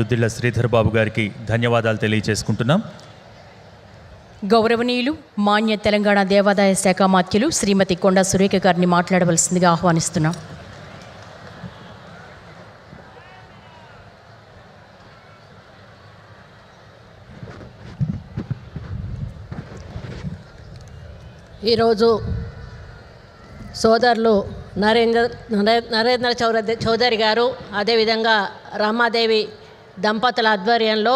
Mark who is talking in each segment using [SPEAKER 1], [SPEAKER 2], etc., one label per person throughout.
[SPEAKER 1] దుద్దిళ్ళ శ్రీధర్ బాబు గారికి ధన్యవాదాలు తెలియజేసుకుంటున్నాం
[SPEAKER 2] గౌరవనీయులు మాన్య తెలంగాణ దేవాదాయ శాఖ మాత్యులు శ్రీమతి కొండ సురేఖ గారిని మాట్లాడవలసిందిగా ఆహ్వానిస్తున్నాం.
[SPEAKER 3] ఈరోజు సోదరులు నరేంద్ర నరే- నరేంద్ర చౌదరి చౌదరి గారు అదేవిధంగా రమాదేవి దంపతుల ఆధ్వర్యంలో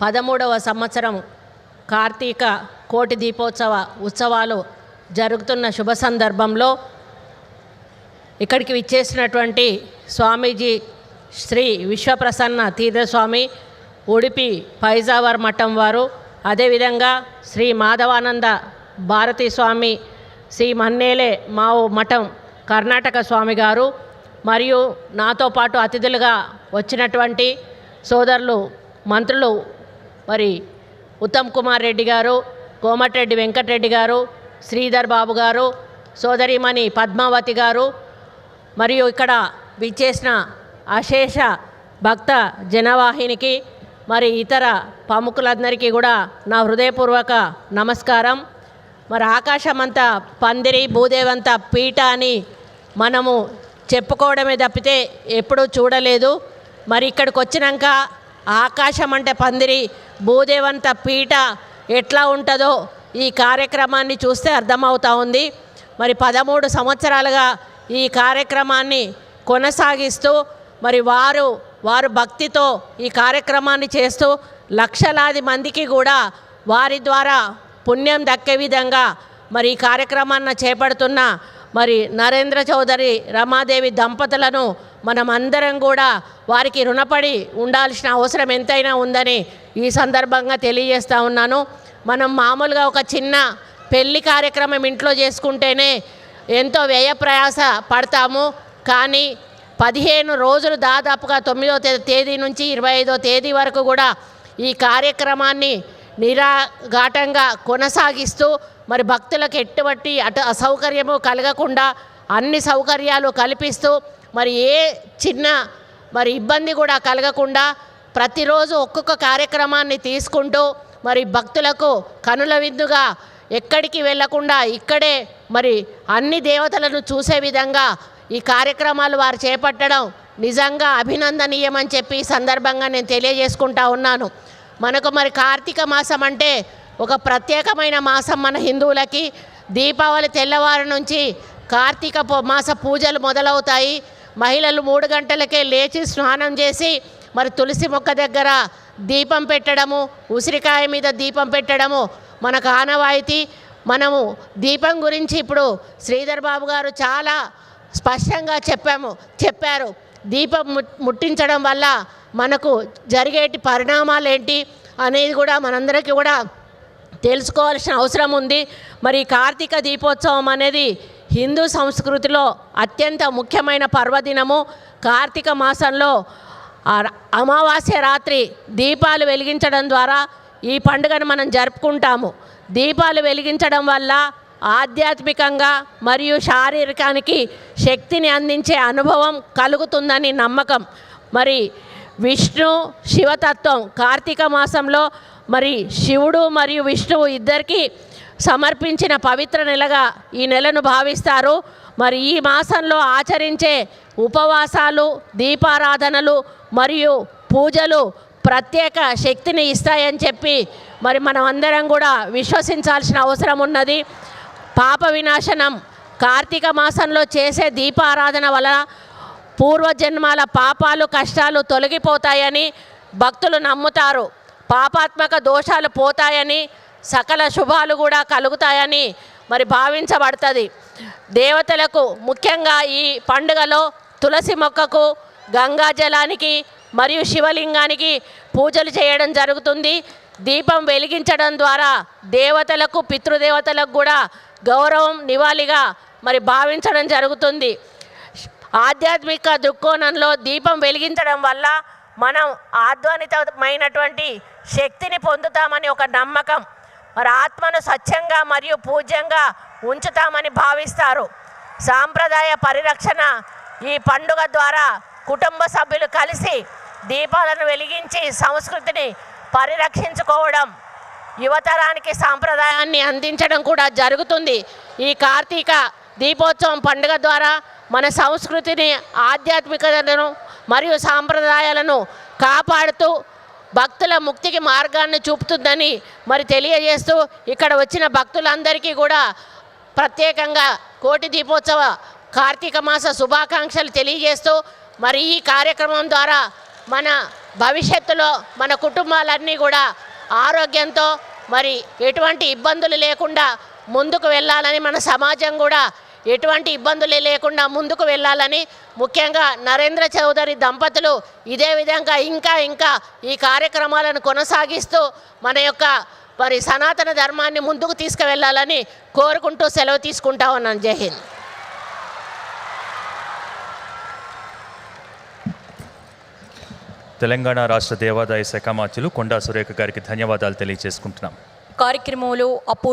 [SPEAKER 3] పదమూడవ సంవత్సరం కార్తీక కోటి దీపోత్సవ ఉత్సవాలు జరుగుతున్న శుభ సందర్భంలో ఇక్కడికి విచ్చేసినటువంటి స్వామీజీ శ్రీ విశ్వప్రసన్న తీర్థస్వామి ఉడిపి పైజావర్ మఠం వారు అదేవిధంగా శ్రీ మాధవానంద భారతీ స్వామి శ్రీ మన్నేలే మావు మఠం కర్ణాటక స్వామి గారు మరియు నాతో పాటు అతిథులుగా వచ్చినటువంటి సోదరులు మంత్రులు మరి ఉత్తమ్ కుమార్ రెడ్డి గారు కోమటిరెడ్డి వెంకటరెడ్డి గారు శ్రీధర్ బాబు గారు సోదరిమణి పద్మావతి గారు మరియు ఇక్కడ విచ్చేసిన అశేష భక్త జనవాహినికి మరి ఇతర ప్రముఖులందరికీ కూడా నా హృదయపూర్వక నమస్కారం. మరి ఆకాశమంతా పందిరి భూదేవంతా పీఠ అని మనము చెప్పుకోవడమే తప్పితే ఎప్పుడూ చూడలేదు. మరి ఇక్కడికి వచ్చినాక ఆకాశం అంటే పందిరి భూదేవంత పీట ఎట్లా ఉంటుందో ఈ కార్యక్రమాన్ని చూస్తే అర్థమవుతా ఉంది. మరి పదమూడు సంవత్సరాలుగా ఈ కార్యక్రమాన్ని కొనసాగిస్తూ మరి వారు వారు భక్తితో ఈ కార్యక్రమాన్ని చేస్తూ లక్షలాది మందికి కూడా వారి ద్వారా పుణ్యం దక్కే విధంగా మరి ఈ కార్యక్రమాన్ని చేపడుతున్న మరి నరేంద్ర చౌదరి రమాదేవి దంపతులను మనం అందరం కూడా వారికి రుణపడి ఉండాల్సిన అవసరం ఎంతైనా ఉందని ఈ సందర్భంగా తెలియజేస్తూ ఉన్నాను. మనం మామూలుగా ఒక చిన్న పెళ్ళి కార్యక్రమం ఇంట్లో చేసుకుంటేనే ఎంతో వ్యయ ప్రయాస పడతాము. కానీ పదిహేను రోజులు దాదాపుగా తొమ్మిదో తే- తేదీ నుంచి ఇరవై ఐదో తేదీ వరకు కూడా ఈ కార్యక్రమాన్ని నిరాఘాటంగా కొనసాగిస్తూ మరి భక్తులకు ఎటువంటి అటు అసౌకర్యము కలగకుండా అన్ని సౌకర్యాలు కల్పిస్తూ మరి ఏ చిన్న మరి ఇబ్బంది కూడా కలగకుండా ప్రతిరోజు ఒక్కొక్క కార్యక్రమాన్ని తీసుకుంటూ మరి భక్తులకు కనుల విందుగా ఎక్కడికి వెళ్ళకుండా ఇక్కడే మరి అన్ని దేవతలను చూసే విధంగా ఈ కార్యక్రమాలు వారు చేపట్టడం నిజంగా అభినందనీయమని చెప్పి ఈ సందర్భంగా నేను తెలియజేసుకుంటా ఉన్నాను. మనకు మరి కార్తీక మాసం అంటే ఒక ప్రత్యేకమైన మాసం మన హిందువులకి. దీపావళి తెల్లవారు నుంచి కార్తీక పూ- మాస పూజలు మొదలవుతాయి. మహిళలు మూడు గంటలకే లేచి స్నానం చేసి మరి తులసి మొక్క దగ్గర దీపం పెట్టడము ఉసిరికాయ మీద దీపం పెట్టడము మనకు ఆనవాయితీ. మనము దీపం గురించి ఇప్పుడు శ్రీధర్ బాబు గారు చాలా స్పష్టంగా చెప్పాము చెప్పారు. దీపం ము- ముట్టించడం వల్ల మనకు జరిగేటి పరిణామాలు ఏంటి అనేది కూడా మనందరికీ కూడా తెలుసుకోవాల్సిన అవసరం ఉంది. మరి కార్తీక దీపోత్సవం అనేది హిందూ సంస్కృతిలో అత్యంత ముఖ్యమైన పర్వదినము. కార్తీక మాసంలో అమావాస్య రాత్రి దీపాలు వెలిగించడం ద్వారా ఈ పండుగను మనం జరుపుకుంటాము. దీపాలు వెలిగించడం వల్ల ఆధ్యాత్మికంగా మరియు శారీరకానికి శక్తిని అందించే అనుభవం కలుగుతుందని నమ్మకం. మరి విష్ణు శివతత్వం. కార్తీక మాసంలో మరి శివుడు మరియు విష్ణువు ఇద్దరికి సమర్పించిన పవిత్ర నెలగా ఈ నెలను భావిస్తారు. మరి ఈ మాసంలో ఆచరించే ఉపవాసాలు దీపారాధనలు మరియు పూజలు ప్రత్యేక శక్తిని ఇస్తాయని చెప్పి మరి మనం అందరం కూడా విశ్వసించాల్సిన అవసరం ఉన్నది. పాప వినాశనం కార్తీక మాసంలో చేసే దీపారాధన వలన పూర్వజన్మాల పాపాలు కష్టాలు తొలగిపోతాయని భక్తులు నమ్ముతారు. పాపాత్మక దోషాలు పోతాయని సకల శుభాలు కూడా కలుగుతాయని మరి భావించబడుతుంది. దేవతలకు ముఖ్యంగా ఈ పండుగలో తులసి మొక్కకు గంగా జలానికి మరియు శివలింగానికి పూజలు చేయడం జరుగుతుంది. దీపం వెలిగించడం ద్వారా దేవతలకు పితృదేవతలకు కూడా గౌరవం నివాళిగా మరి భావించడం జరుగుతుంది. ఆధ్యాత్మిక దృక్కోణంలో దీపం వెలిగించడం వల్ల మనం ఆధ్వానితమైనటువంటి శక్తిని పొందుతామని ఒక నమ్మకం. మరి ఆత్మను స్వచ్ఛంగా మరియు పూజ్యంగా ఉంచుతామని భావిస్తారు. సాంప్రదాయ పరిరక్షణ ఈ పండుగ ద్వారా కుటుంబ సభ్యులు కలిసి దీపాలను వెలిగించి సంస్కృతిని పరిరక్షించుకోవడం యువతరానికి సాంప్రదాయాన్ని అందించడం కూడా జరుగుతుంది. ఈ కార్తీక దీపోత్సవం పండుగ ద్వారా మన సంస్కృతిని ఆధ్యాత్మికతను మరియు సాంప్రదాయాలను కాపాడుతూ భక్తుల ముక్తికి మార్గాన్ని చూపుతుందని మరి తెలియజేస్తూ ఇక్కడ వచ్చిన భక్తులందరికీ కూడా ప్రత్యేకంగా కోటి దీపోత్సవ కార్తీక మాస శుభాకాంక్షలు తెలియజేస్తూ మరి ఈ కార్యక్రమం ద్వారా మన భవిష్యత్తులో మన కుటుంబాలన్నీ కూడా ఆరోగ్యంతో మరి ఎటువంటి ఇబ్బందులు లేకుండా ముందుకు వెళ్ళాలని మన సమాజం కూడా ఎటువంటి ఇబ్బందులు లేకుండా ముందుకు వెళ్ళాలని ముఖ్యంగా నరేంద్ర చౌదరి దంపతులు ఇదే విధంగా ఇంకా ఇంకా ఈ కార్యక్రమాలను కొనసాగిస్తూ మన యొక్క మరి సనాతన ధర్మాన్ని ముందుకు తీసుకువెళ్ళాలని కోరుకుంటూ సెలవు తీసుకుంటా ఉన్నాను. జై హింద్.
[SPEAKER 1] తెలంగాణ రాష్ట్ర దేవాదాయ శాఖ మాత్యులు కొండా సురేఖ గారికి ధన్యవాదాలు తెలియజేసుకుంటున్నాం.
[SPEAKER 2] కార్యక్రమంలో అపూర్వ